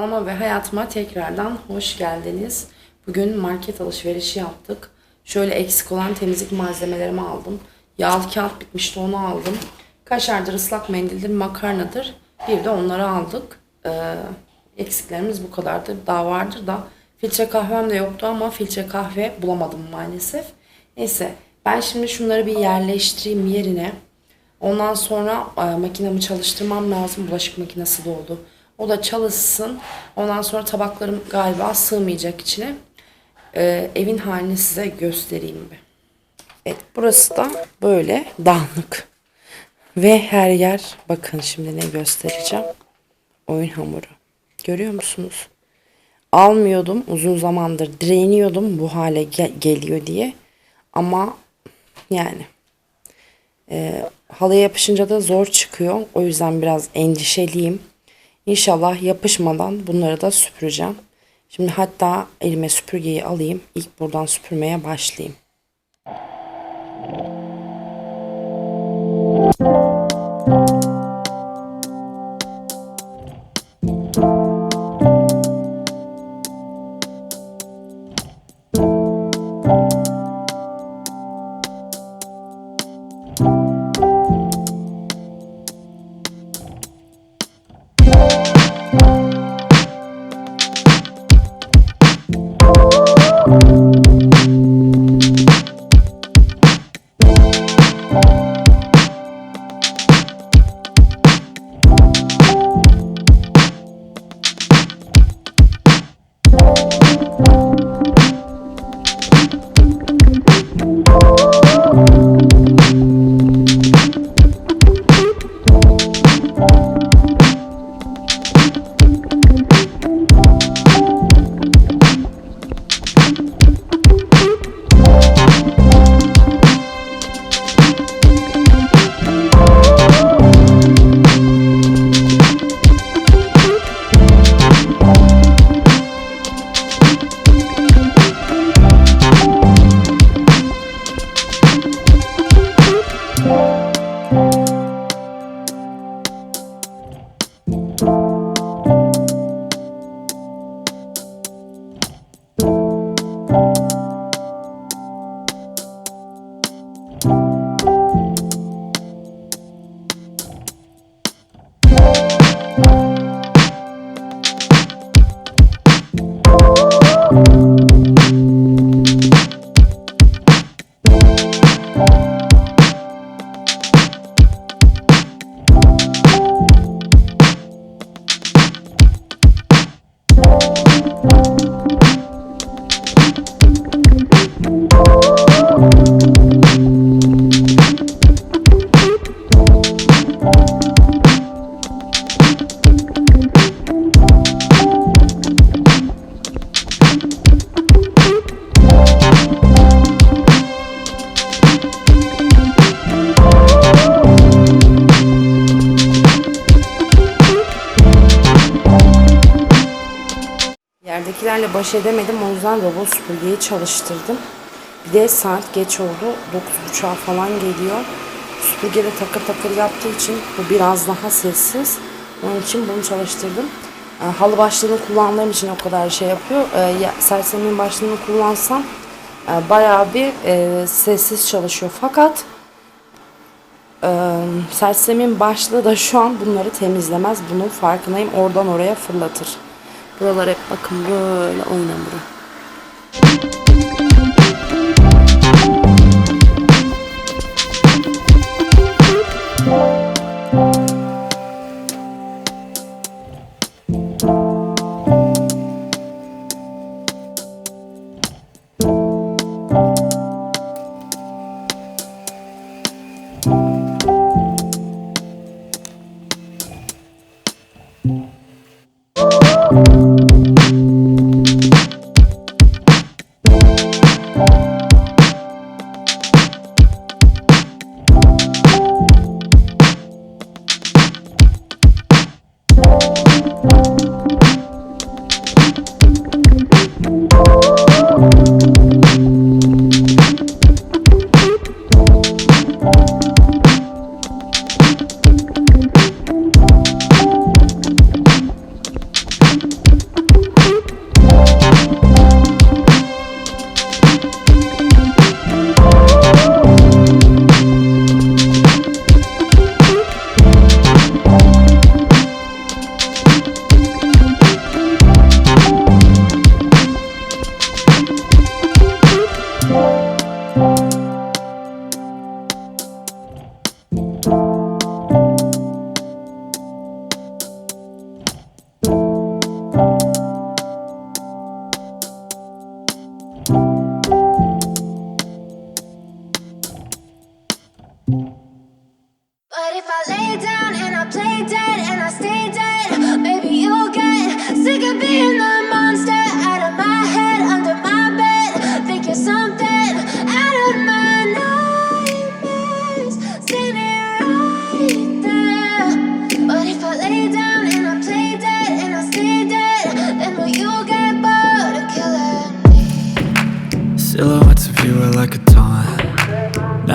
Kanalıma ve hayatıma tekrardan hoş geldiniz. Bugün market alışverişi yaptık. Şöyle eksik olan temizlik malzemelerimi aldım. Yağlı kağıt bitmişti onu aldım. Kaşardır, ıslak mendildir, makarnadır. Bir de onları aldık. Ee, eksiklerimiz bu kadardır. Daha vardır da filtre kahvem de yoktu ama filtre kahve bulamadım maalesef. Neyse ben şimdi şunları bir yerleştireyim yerine. Ondan sonra e, makinemi çalıştırmam lazım. Bulaşık makinesi doldu. O da çalışsın. Ondan sonra tabaklarım galiba sığmayacak içine. E, evin halini size göstereyim bir. Evet burası da böyle dağınık. Ve her yer bakın şimdi ne göstereceğim. Oyun hamuru. Görüyor musunuz? Almıyordum uzun zamandır. Direniyordum bu hale ge- geliyor diye. Ama yani e, halıya yapışınca da zor çıkıyor. O yüzden biraz endişeliyim. İnşallah yapışmadan bunları da süpüreceğim. Şimdi hatta elime süpürgeyi alayım. İlk buradan süpürmeye başlayayım. Yerdekilerle yüzden robot süpürgeyi çalıştırdım. Bir de saat geç oldu. 9.30'a falan geliyor. Süpürge de takır takır yaptığı için bu biraz daha sessiz. Onun için bunu çalıştırdım. E, halı başlığını kullandığım için o kadar şey yapıyor. E, ya, sersemin başlığını kullansam e, bayağı bir e, sessiz çalışıyor. Fakat e, sersemin başlığı da şu an bunları temizlemez. Bunun farkındayım. Oradan oraya fırlatır. Buralar hep bakın böyle oyun hamuru. time. Oh.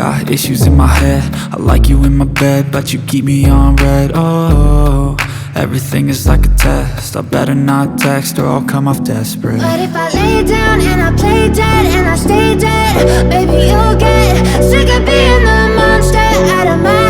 Got issues in my head. I like you in my bed, but you keep me on red. Oh, everything is like a test. I better not text or I'll come off desperate. But if I lay down and I play dead and I stay dead, baby, you'll get sick of being the monster out of my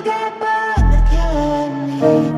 get bored of killing me?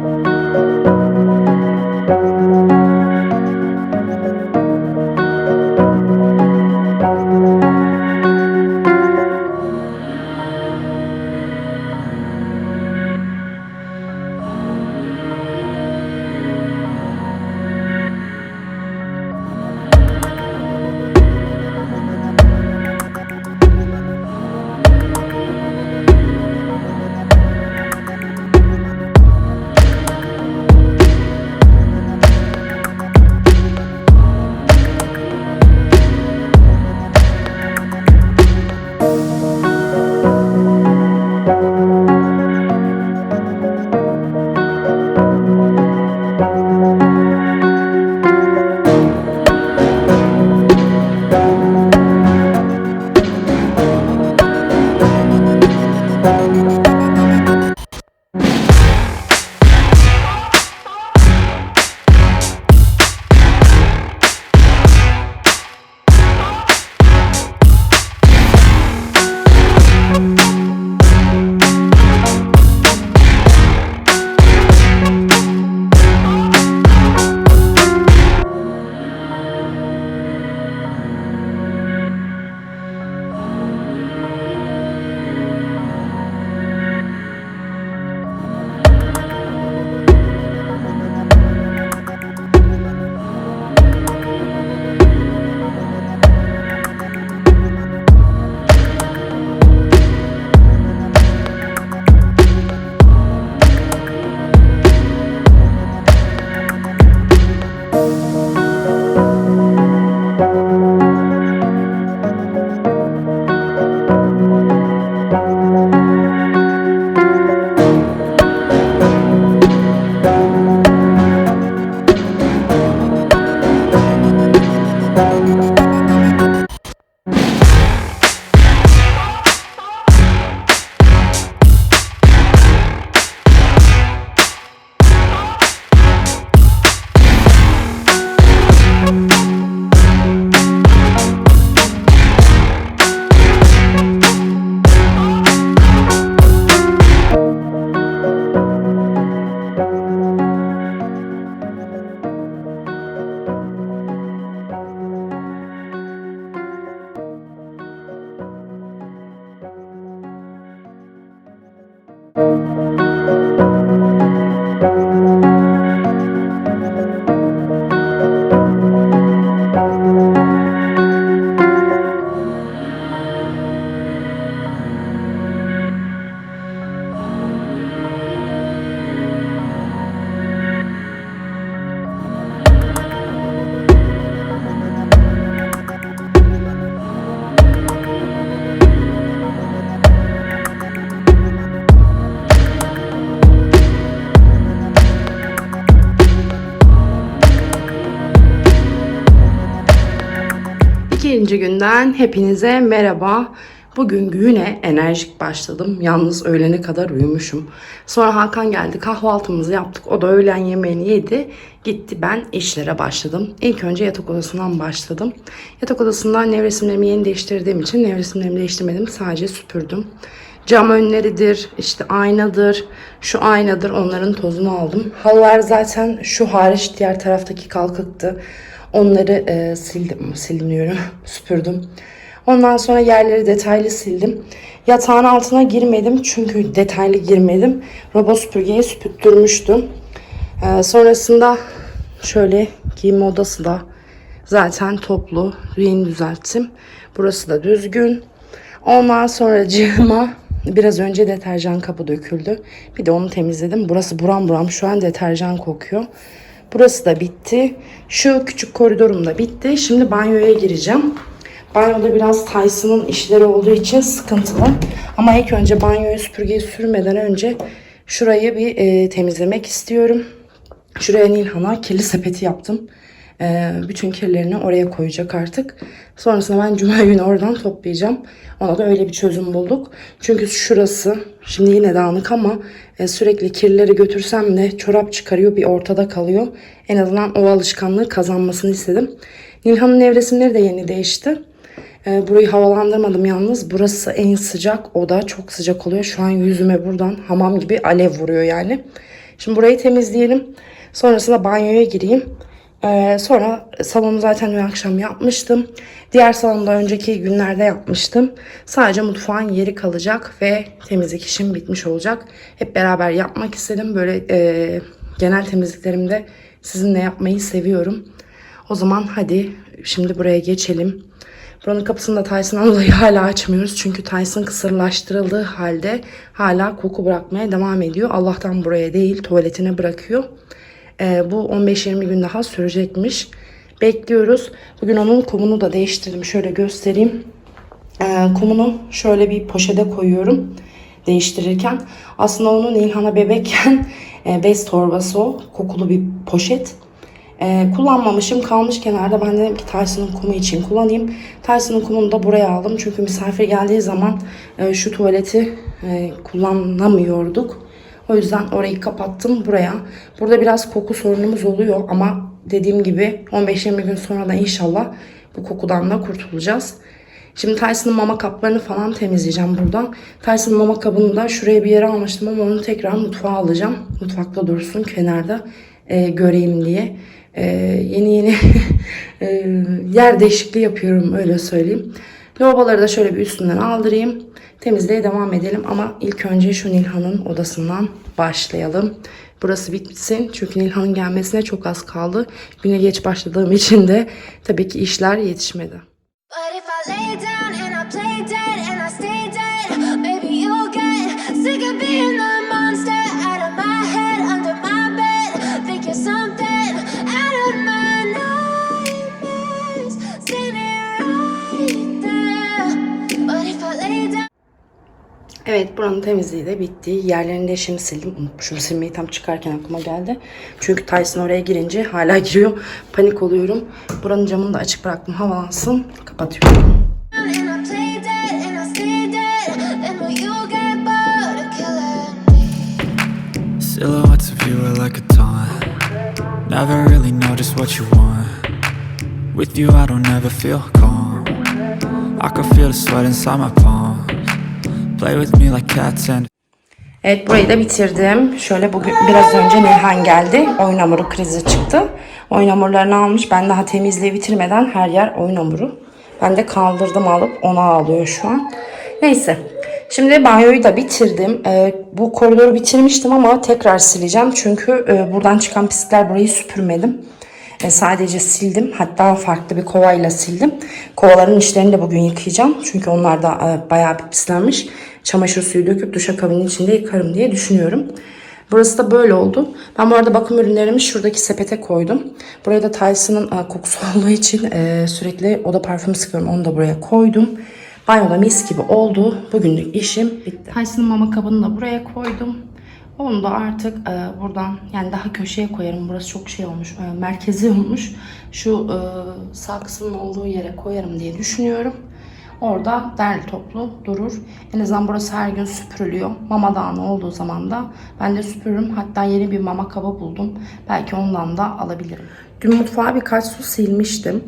Birinci günden hepinize merhaba. Bugün güne enerjik başladım. Yalnız öğlene kadar uyumuşum. Sonra Hakan geldi kahvaltımızı yaptık. O da öğlen yemeğini yedi. Gitti ben işlere başladım. İlk önce yatak odasından başladım. Yatak odasından nevresimlerimi yeni değiştirdiğim için nevresimlerimi değiştirmedim. Sadece süpürdüm. Cam önleridir, işte aynadır, şu aynadır onların tozunu aldım. Halılar zaten şu hariç diğer taraftaki kalkıktı. Onları e, sildim, siliniyorum, süpürdüm. Ondan sonra yerleri detaylı sildim. Yatağın altına girmedim çünkü detaylı girmedim. Robot süpürgeye süpürttürmüştüm. E, sonrasında şöyle giyinme odası da zaten toplu. Yeni düzelttim. Burası da düzgün. Ondan sonra cığıma biraz önce deterjan kapı döküldü. Bir de onu temizledim. Burası buram buram şu an deterjan kokuyor. Burası da bitti. Şu küçük koridorum da bitti. Şimdi banyoya gireceğim. Banyoda biraz Tyson'ın işleri olduğu için sıkıntılı. Ama ilk önce banyoyu süpürgeyi sürmeden önce şurayı bir e, temizlemek istiyorum. Şuraya Nilhan'a kirli sepeti yaptım. Ee, bütün kirlerini oraya koyacak artık. Sonrasında ben cuma günü oradan toplayacağım. Ona da öyle bir çözüm bulduk. Çünkü şurası şimdi yine dağınık ama e, sürekli kirleri götürsem de çorap çıkarıyor bir ortada kalıyor. En azından o alışkanlığı kazanmasını istedim. Nilhan'ın nevresimleri de yeni değişti. Ee, burayı havalandırmadım yalnız. Burası en sıcak oda. Çok sıcak oluyor. Şu an yüzüme buradan hamam gibi alev vuruyor yani. Şimdi burayı temizleyelim. Sonrasında banyoya gireyim. Ee, sonra salonu zaten dün akşam yapmıştım. Diğer salonda önceki günlerde yapmıştım. Sadece mutfağın yeri kalacak ve temizlik işim bitmiş olacak. Hep beraber yapmak istedim. Böyle e, genel temizliklerimde sizinle yapmayı seviyorum. O zaman hadi şimdi buraya geçelim. Buranın kapısını da Tyson'dan dolayı hala açmıyoruz. Çünkü Tyson kısırlaştırıldığı halde hala koku bırakmaya devam ediyor. Allah'tan buraya değil tuvaletine bırakıyor. Ee, bu 15-20 gün daha sürecekmiş. Bekliyoruz. Bugün onun kumunu da değiştirdim. Şöyle göstereyim. Ee, kumunu şöyle bir poşete koyuyorum değiştirirken. Aslında onun İlhan'a bebekken e, bez torbası o. Kokulu bir poşet. Ee, kullanmamışım kalmış kenarda. Ben dedim ki Tyson'ın kumu için kullanayım. Tyson'ın kumunu da buraya aldım. Çünkü misafir geldiği zaman e, şu tuvaleti e, kullanamıyorduk. O yüzden orayı kapattım buraya. Burada biraz koku sorunumuz oluyor ama dediğim gibi 15-20 gün sonra da inşallah bu kokudan da kurtulacağız. Şimdi Tyson'ın mama kaplarını falan temizleyeceğim buradan. Tyson'ın mama kabını da şuraya bir yere almıştım ama onu tekrar mutfağa alacağım. Mutfakta dursun kenarda e, göreyim diye. E, yeni yeni e, yer değişikliği yapıyorum öyle söyleyeyim. Lavaboları da şöyle bir üstünden aldırayım. Temizliğe devam edelim ama ilk önce şu Nilhan'ın odasından başlayalım. Burası bitsin çünkü Nilhan'ın gelmesine çok az kaldı. Güne geç başladığım için de tabii ki işler yetişmedi. Evet buranın temizliği de bitti. Yerlerini de şimdi sildim. Unutmuşum silmeyi tam çıkarken aklıma geldi. Çünkü Tyson oraya girince hala giriyor. Panik oluyorum. Buranın camını da açık bıraktım havalansın. Kapatıyorum. Silhouettes of you are like a taunt Never really know just what you want With you I don't ever feel calm I can feel the sweat inside my palms Play with me like cats and Evet burayı da bitirdim. Şöyle bugün biraz önce Nilhan geldi. Oyun hamuru krizi çıktı. Oyun hamurlarını almış. Ben daha temizliği bitirmeden her yer oyun hamuru. Ben de kaldırdım alıp ona ağlıyor şu an. Neyse. Şimdi banyoyu da bitirdim. Ee, bu koridoru bitirmiştim ama tekrar sileceğim. Çünkü e, buradan çıkan pislikler burayı süpürmedim. E, sadece sildim. Hatta farklı bir kovayla sildim. Kovaların içlerini de bugün yıkayacağım. Çünkü onlar da e, bayağı bir pislenmiş. Çamaşır suyu döküp duşakabinin içinde yıkarım diye düşünüyorum. Burası da böyle oldu. Ben bu arada bakım ürünlerimi şuradaki sepete koydum. Buraya da Tyson'ın e, kokusu olduğu için e, sürekli oda parfümü sıkıyorum. Onu da buraya koydum. Banyoda mis gibi oldu. Bugünlük işim bitti. Tyson'ın mama kabını da buraya koydum. Onu da artık e, buradan yani daha köşeye koyarım. Burası çok şey olmuş, e, merkezi olmuş. Şu e, sağ kısmın olduğu yere koyarım diye düşünüyorum. Orada derli toplu durur. En azından burası her gün süpürülüyor. Mama dağını olduğu zaman da ben de süpürürüm. Hatta yeni bir mama kaba buldum. Belki ondan da alabilirim. Dün mutfağa birkaç su silmiştim.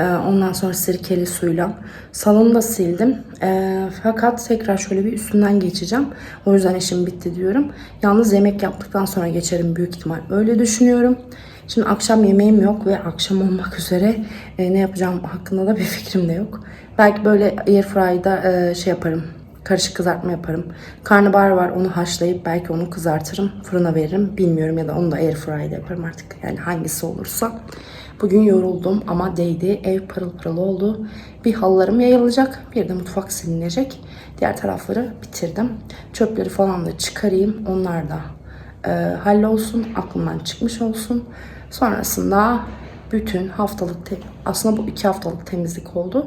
Ee, Ondan sonra sirkeli suyla. Salonu da sildim. Ee, fakat tekrar şöyle bir üstünden geçeceğim. O yüzden işim bitti diyorum. Yalnız yemek yaptıktan sonra geçerim büyük ihtimal. Öyle düşünüyorum. Şimdi akşam yemeğim yok ve akşam olmak üzere e, ne yapacağım hakkında da bir fikrim de yok. Belki böyle airfryer'da e, şey yaparım. Karışık kızartma yaparım. Karnabahar var onu haşlayıp belki onu kızartırım. Fırına veririm. Bilmiyorum ya da onu da airfryer'da yaparım artık. Yani hangisi olursa. Bugün yoruldum ama değdi. Ev pırıl pırıl oldu. Bir halılarım yayılacak. Bir de mutfak silinecek. Diğer tarafları bitirdim. Çöpleri falan da çıkarayım. Onlar da e, hallolsun. Aklımdan çıkmış olsun. Sonrasında bütün haftalık te- aslında bu iki haftalık temizlik oldu.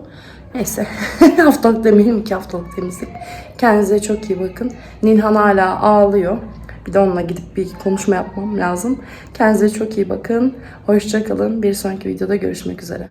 Neyse haftalık demeyelim iki haftalık temizlik. Kendinize çok iyi bakın. Nilhan hala ağlıyor. Bir de onunla gidip bir konuşma yapmam lazım. Kendinize çok iyi bakın. Hoşçakalın. Bir sonraki videoda görüşmek üzere.